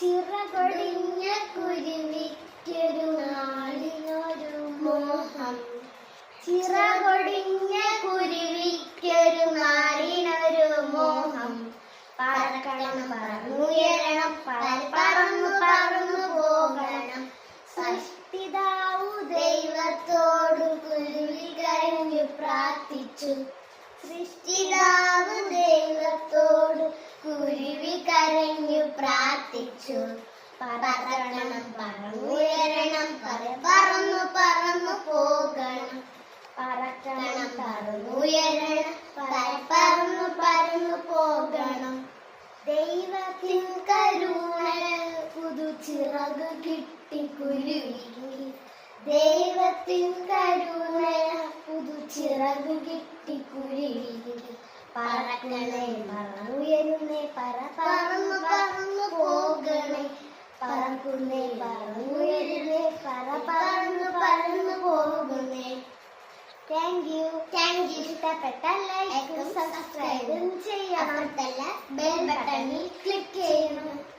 ചിറകൊടിഞ്ഞ കുരുവിക്കൊരു നാളിനൊരു മോഹം. ചിറകൊടിഞ്ഞ കുരുവിക്കൊരു നാളിനൊരു മോഹം. പറക്കണം പറന്നുയരണം പറ- പറന്നു പറന്നു പോകണം. സൃഷ്ടിതാവു ദൈവത്തോടു കുരുവി കരഞ്ഞു പ്രാർത്ഥിച്ചു. സൃഷ്ടിതാവ് കുരുവി കരഞ്ഞു പ്രാർത്ഥിച്ചു. പറക്കണം പറന്നുയരണം പറ- പറന്നു പറന്നു പോകണം. പറക്കണം പറന്നുയരണം പറ- പറന്നു പറന്നു പോകണം. ദൈവത്തിൻ കരുണ പുതു ചിറക് കിട്ടി കുരുവിക്ക് ദൈവത്തിൻ കരുണ പുതു ചിറക് കിട്ടി കുരുവിക്ക് പറക്കണേ പറന്നുയരുന്നേ പറ പറന്നു പറന്നു പോകണേ. പറക്കുന്നേ പറന്നുയരുന്നേ പറ പറന്നു പറന്നു പോകുന്നേ. താങ്ക് യു താങ്ക് യു ഇഷ്ടപ്പെട്ട ലൈക്കും സബ്സ്ക്രൈബും ചെയ്യാം ബെൽ ബട്ടണിൽ ക്ലിക്ക്